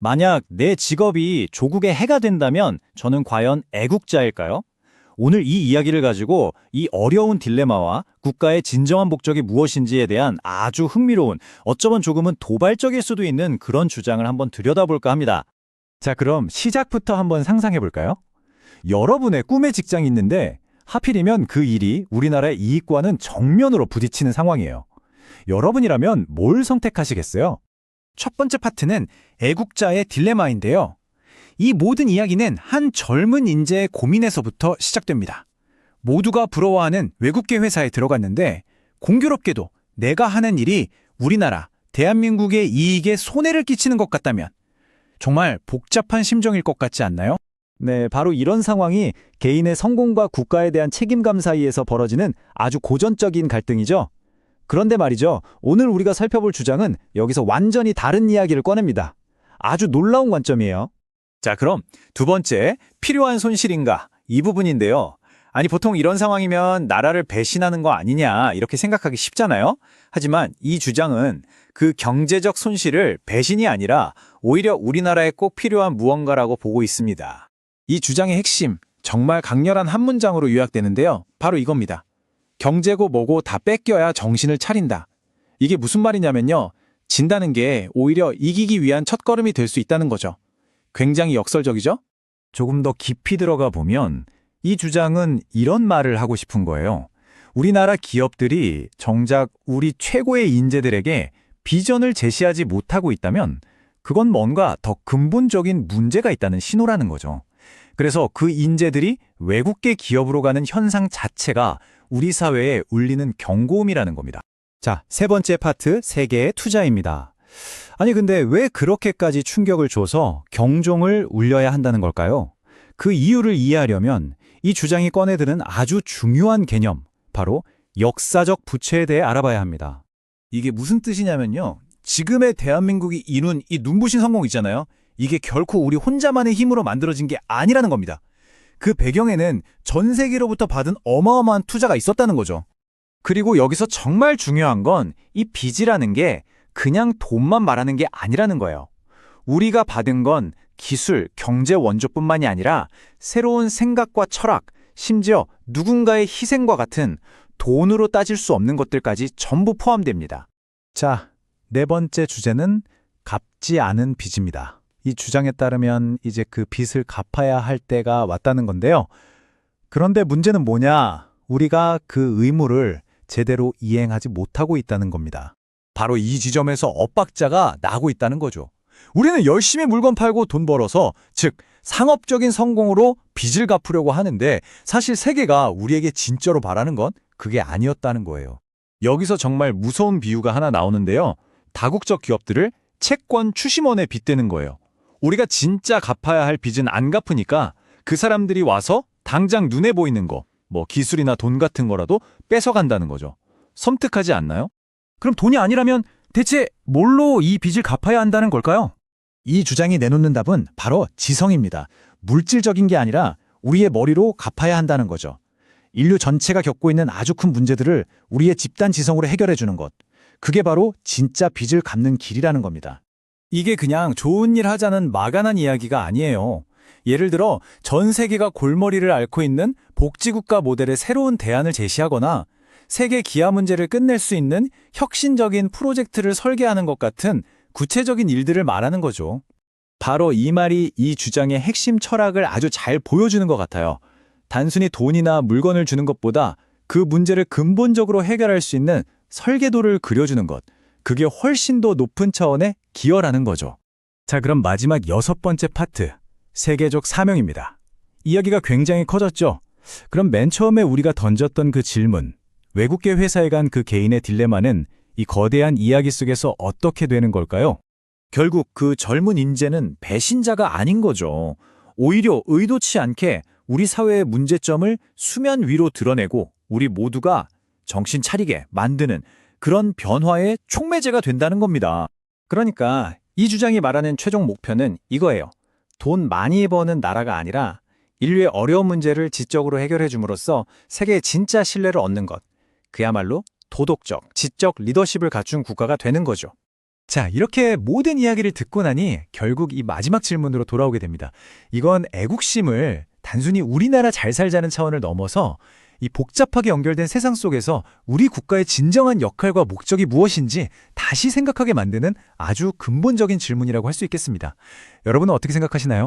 만약 내 직업이 조국의 해가 된다면 저는 과연 애국자일까요? 오늘 이 이야기를 가지고 이 어려운 딜레마와 국가의 진정한 목적이 무엇인지에 대한 아주 흥미로운 어쩌면 조금은 도발적일 수도 있는 그런 주장을 한번 들여다볼까 합니다. 자, 그럼 시작부터 한번 상상해 볼까요? 여러분의 꿈의 직장이 있는데 하필이면 그 일이 우리나라의 이익과는 정면으로 부딪히는 상황이에요. 여러분이라면 뭘 선택하시겠어요? 첫 번째 파트는 애국자의 딜레마인데요. 이 모든 이야기는 한 젊은 인재의 고민에서부터 시작됩니다. 모두가 부러워하는 외국계 회사에 들어갔는데 공교롭게도 내가 하는 일이 우리나라, 대한민국의 이익에 손해를 끼치는 것 같다면 정말 복잡한 심정일 것 같지 않나요? 네, 바로 이런 상황이 개인의 성공과 국가에 대한 책임감 사이에서 벌어지는 아주 고전적인 갈등이죠. 그런데 말이죠. 오늘 우리가 살펴볼 주장은 여기서 완전히 다른 이야기를 꺼냅니다. 아주 놀라운 관점이에요. 자, 그럼 두 번째, 필요한 손실인가? 이 부분인데요. 아니, 보통 이런 상황이면 나라를 배신하는 거 아니냐, 이렇게 생각하기 쉽잖아요. 하지만 이 주장은 그 경제적 손실을 배신이 아니라 오히려 우리나라에 꼭 필요한 무언가라고 보고 있습니다. 이 주장의 핵심, 정말 강렬한 한 문장으로 요약되는데요. 바로 이겁니다. 경제고 뭐고 다 뺏겨야 정신을 차린다. 이게 무슨 말이냐면요. 진다는 게 오히려 이기기 위한 첫걸음이 될 수 있다는 거죠. 굉장히 역설적이죠? 조금 더 깊이 들어가 보면 이 주장은 이런 말을 하고 싶은 거예요. 우리나라 기업들이 정작 우리 최고의 인재들에게 비전을 제시하지 못하고 있다면 그건 뭔가 더 근본적인 문제가 있다는 신호라는 거죠. 그래서 그 인재들이 외국계 기업으로 가는 현상 자체가 우리 사회에 울리는 경고음이라는 겁니다. 자, 세 번째 파트, 세계의 투자입니다. 아니, 근데 왜 그렇게까지 충격을 줘서 경종을 울려야 한다는 걸까요? 그 이유를 이해하려면 이 주장이 꺼내드는 아주 중요한 개념, 바로 역사적 부채에 대해 알아봐야 합니다. 이게 무슨 뜻이냐면요. 지금의 대한민국이 이룬 이 눈부신 성공 있잖아요. 이게 결코 우리 혼자만의 힘으로 만들어진 게 아니라는 겁니다. 그 배경에는 전 세계로부터 받은 어마어마한 투자가 있었다는 거죠. 그리고 여기서 정말 중요한 건 이 빚이라는 게 그냥 돈만 말하는 게 아니라는 거예요. 우리가 받은 건 기술, 경제 원조뿐만이 아니라 새로운 생각과 철학, 심지어 누군가의 희생과 같은 돈으로 따질 수 없는 것들까지 전부 포함됩니다. 자, 네 번째 주제는 갚지 않은 빚입니다. 이 주장에 따르면 이제 그 빚을 갚아야 할 때가 왔다는 건데요. 그런데 문제는 뭐냐? 우리가 그 의무를 제대로 이행하지 못하고 있다는 겁니다. 바로 이 지점에서 엇박자가 나고 있다는 거죠. 우리는 열심히 물건 팔고 돈 벌어서, 즉, 상업적인 성공으로 빚을 갚으려고 하는데 사실 세계가 우리에게 진짜로 바라는 건 그게 아니었다는 거예요. 여기서 정말 무서운 비유가 하나 나오는데요. 다국적 기업들을 채권 추심원에 빗대는 거예요. 우리가 진짜 갚아야 할 빚은 안 갚으니까 그 사람들이 와서 당장 눈에 보이는 거, 뭐 기술이나 돈 같은 거라도 뺏어간다는 거죠. 섬뜩하지 않나요? 그럼 돈이 아니라면 대체 뭘로 이 빚을 갚아야 한다는 걸까요? 이 주장이 내놓는 답은 바로 지성입니다. 물질적인 게 아니라 우리의 머리로 갚아야 한다는 거죠. 인류 전체가 겪고 있는 아주 큰 문제들을 우리의 집단 지성으로 해결해 주는 것. 그게 바로 진짜 빚을 갚는 길이라는 겁니다. 이게 그냥 좋은 일 하자는 막연한 이야기가 아니에요. 예를 들어 전 세계가 골머리를 앓고 있는 복지국가 모델의 새로운 대안을 제시하거나 세계 기아 문제를 끝낼 수 있는 혁신적인 프로젝트를 설계하는 것 같은 구체적인 일들을 말하는 거죠. 바로 이 말이 이 주장의 핵심 철학을 아주 잘 보여주는 것 같아요. 단순히 돈이나 물건을 주는 것보다 그 문제를 근본적으로 해결할 수 있는 설계도를 그려주는 것. 그게 훨씬 더 높은 차원의 기여라는 거죠. 자, 그럼 마지막 여섯 번째 파트. 세계적 사명입니다. 이야기가 굉장히 커졌죠? 그럼 맨 처음에 우리가 던졌던 그 질문, 외국계 회사에 간 그 개인의 딜레마는 이 거대한 이야기 속에서 어떻게 되는 걸까요? 결국 그 젊은 인재는 배신자가 아닌 거죠. 오히려 의도치 않게 우리 사회의 문제점을 수면 위로 드러내고 우리 모두가 정신 차리게 만드는 그런 변화의 촉매제가 된다는 겁니다. 그러니까 이 주장이 말하는 최종 목표는 이거예요. 돈 많이 버는 나라가 아니라 인류의 어려운 문제를 지적으로 해결해 줌으로써 세계의 진짜 신뢰를 얻는 것. 그야말로 도덕적, 지적 리더십을 갖춘 국가가 되는 거죠. 자, 이렇게 모든 이야기를 듣고 나니 결국 이 마지막 질문으로 돌아오게 됩니다. 이건 애국심을 단순히 우리나라 잘 살자는 차원을 넘어서 이 복잡하게 연결된 세상 속에서 우리 국가의 진정한 역할과 목적이 무엇인지 다시 생각하게 만드는 아주 근본적인 질문이라고 할 수 있겠습니다. 여러분은 어떻게 생각하시나요?